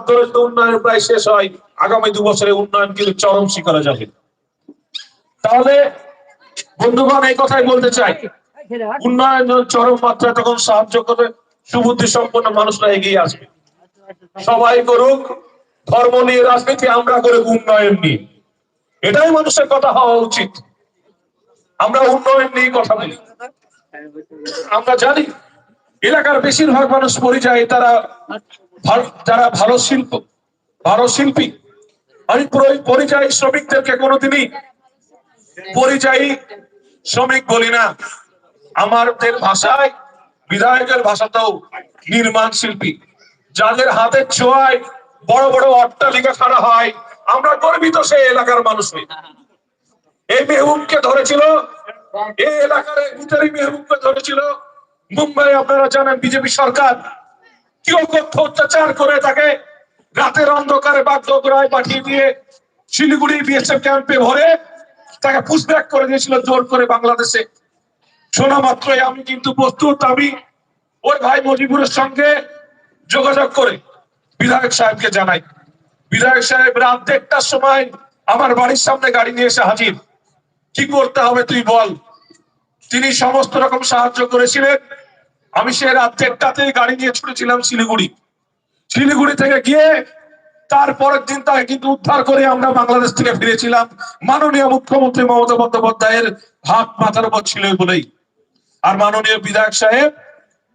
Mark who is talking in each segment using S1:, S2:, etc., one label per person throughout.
S1: ধরে উন্নয়ন প্রায় শেষ হয়। আগামী দু বছরে উন্নয়ন কিন্তু চরম শিখরে যাবে। তাহলে বন্ধুগণ, এই কথাই বলতে চাই। উন্নয়ন চরম মাত্রায় তখন সাহায্য করে সুবুদ্ধি সম্পন্ন মানুষরা এগিয়ে আসবে। সবাই করুক, ধর্ম নিয়ে, রাজনীতি আমরা করে উন্নয়ন নিয়ে। এটাই মানুষের কথা হওয়া উচিত। আমরা উন্নয়ন নিয়ে কথা বলি। আমরা জানি, এলাকার বেশিরভাগ মানুষ পরিযায়ী তারা যারা ভালো শিল্প, ভালো শিল্পী, আমি পরিযায়ী শ্রমিকদেরকে কোনোদিনই পরিযায়ী শ্রমিক বলি না। আমাদের ভাষায়, বিধায়কের ভাষাতেও নির্মাণ শিল্পী। যাদের হাতের ছোঁয়ায় বড় বড় অট্টালিকা খাড়া হয়, আমরা গর্বিত সেই এলাকার মানুষ এই মেহবুবকে ধরেছিল, এই এলাকার ভিতরে মেহবুবকে ধরেছিল। মুম্বাই আপনারা জানেন, বিজেপি সরকার। কি অকথ্য অত্যাচার করে তাকে রাতের অন্ধকারে বাগডোগরায় পাঠিয়ে দিয়ে শিলিগুড়ি বিএসএফ ক্যাম্পে ভরে তাকে পুষব্যাক করে দিয়েছিল জোর করে বাংলাদেশে। শোনা মাত্রই আমি কিন্তু প্রস্তুত, আমি ওই ভাই মজিবুরের সঙ্গে যোগাযোগ করে বিধায়ক সাহেবকে জানাই। বিধায়ক সাহেব রাত দেড়টার সময় আমার বাড়ির সামনে গাড়ি নিয়ে এসে হাজির। কি করতে হবে তুই বল। তিনি সমস্ত রকম সাহায্য করেছিলেন। আমি সে রাত দেড়টাতেই গাড়ি নিয়ে ছুটেছিলাম শিলিগুড়ি। শিলিগুড়ি থেকে গিয়ে তারপরের দিন তাকে কিন্তু উদ্ধার করে আমরা বাংলাদেশ থেকে ফিরেছিলাম। মাননীয় মুখ্যমন্ত্রী মমতা বন্দ্যোপাধ্যায়ের হাত মাথার উপর ছিল বলেই। আর মাননীয় বিধায়ক সাহেব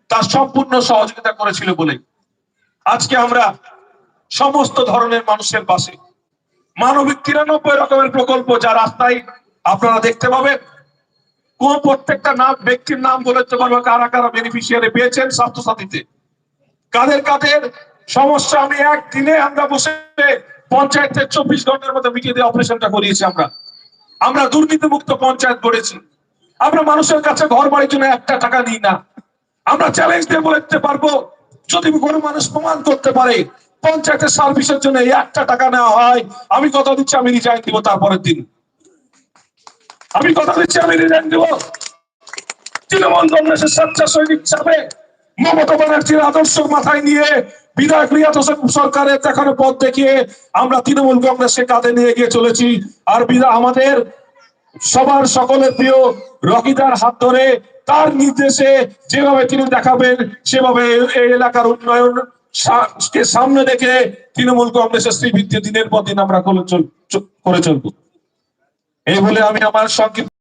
S1: তার সম্পূর্ণ সহযোগিতা করেছিল বলেই। আজকে আমরা সমস্ত ধরনের মানুষের পাশে। মানবিক তিরানব্বই রকমের প্রকল্প যা রাস্তায় আপনারা দেখতে পাবেন। কোন প্রত্যেকটা নাম, ব্যক্তির নাম বলতে পারব কারা কারা বেনিফিশিয়ারি পেয়েছেন স্বাস্থ্যসাথীতে? কাদের কাদের? সমস্যা আমি একদিনে আমরা বসে পঞ্চায়েতের চব্বিশ ঘণ্টার মধ্যে মিটিয়ে দিয়ে অপারেশনটা করিয়েছি আমরা। আমরা দুর্নীতি মুক্ত পঞ্চায়েত গড়েছি। আমরা মানুষের কাছে ঘর বাড়ির জন্য একটা টাকা নিই না। আমরা চ্যালেঞ্জ দিয়ে বলতে পারব, যদি কোনো মানুষ প্রমাণ করতে পারে, পঞ্চায়েতের সার্ভিসের জন্য একটা টাকা নেওয়া হয়, আমি কথা দিচ্ছি, আমি রিজাইন দিব তারপরের দিন। আমি কথা দিচ্ছি, আমি রিজাইন দিব। তৃণমূল কংগ্রেসের স্বেচ্ছাসৈনিক হিসাবে মমতা ব্যানার্জির আদর্শ মাথায় নিয়ে বিধায়ক রিয়াদ হোসেন সরকারের দেখানো পথ দেখিয়ে আমরা তৃণমূল কংগ্রেসকে কাঁধে নিয়ে গিয়ে চলেছি। আর আমাদের সবার সকলের প্রিয় রকিদার হাত ধরে তার নির্দেশে যেভাবে তিনি দেখাবেন, সেভাবে এই এলাকার উন্নয়ন সামনে রেখে তৃণমূল কংগ্রেসের শ্রীবৃদ্ধি দিনের পর দিন আমরা করে চলবো। এই বলে আমি আমার সংক্ষিপ্ত